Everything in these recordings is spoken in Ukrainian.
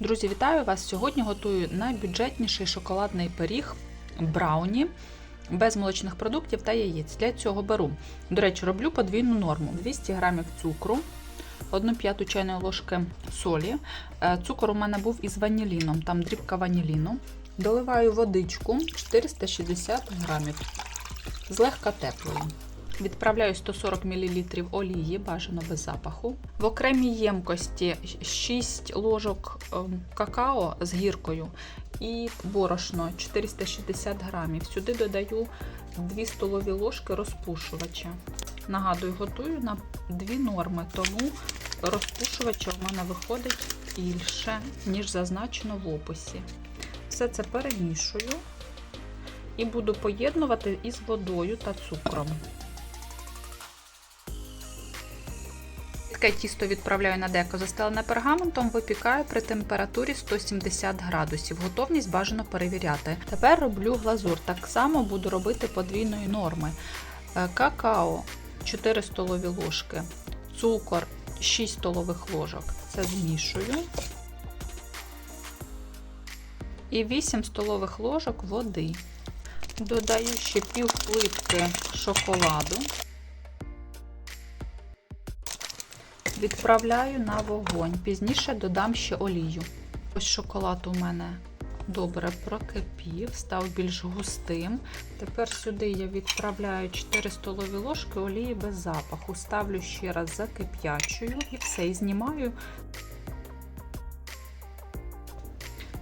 Друзі, вітаю вас! Сьогодні готую найбюджетніший шоколадний пиріг брауні без молочних продуктів та яєць. Для цього беру, до речі, роблю подвійну норму: 200 г цукру, 1 п'яту чайної ложки солі. Е, Цукор у мене був із ваніліном, там дрібка ваніліну. Доливаю водичку 460 грамів, злегка теплою. Відправляю 140 мл олії, бажано без запаху. В окремій ємкості 6 ложок ем, какао з гіркою і борошно 460 грамів. Сюди додаю 2 столові ложки розпушувача. Нагадую, готую на 2 норми, тому розпушувача у мене виходить більше, ніж зазначено в описі. Все це перемішую і буду поєднувати із водою та цукром. Таке тісто відправляю на деко, застелене пергаментом, випікаю при температурі 170 градусів. Готовність бажано перевіряти. Тепер роблю глазур. Так само буду робити подвійної норми. Е, Какао 4 столові ложки, цукор 6 столових ложок. Це змішую. І 8 столових ложок води. Додаю ще пів плитки шоколаду. Відправляю на вогонь. Пізніше додам ще олію. Ось шоколад у мене добре прокипів, став більш густим. Тепер сюди я відправляю 4 столові ложки олії без запаху. Ставлю ще раз закип'ячую і все, і знімаю,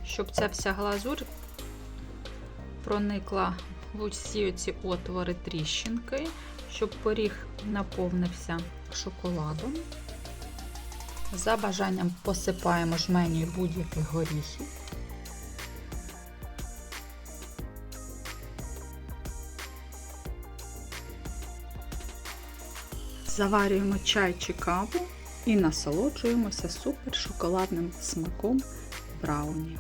щоб ця вся глазурь проникла в усі ці отвори тріщинки, щоб пиріг наповнився шоколадом. За бажанням посипаємо жменю будь-яких горіхів. Заварюємо чай чи каву і насолоджуємося супер шоколадним смаком брауні.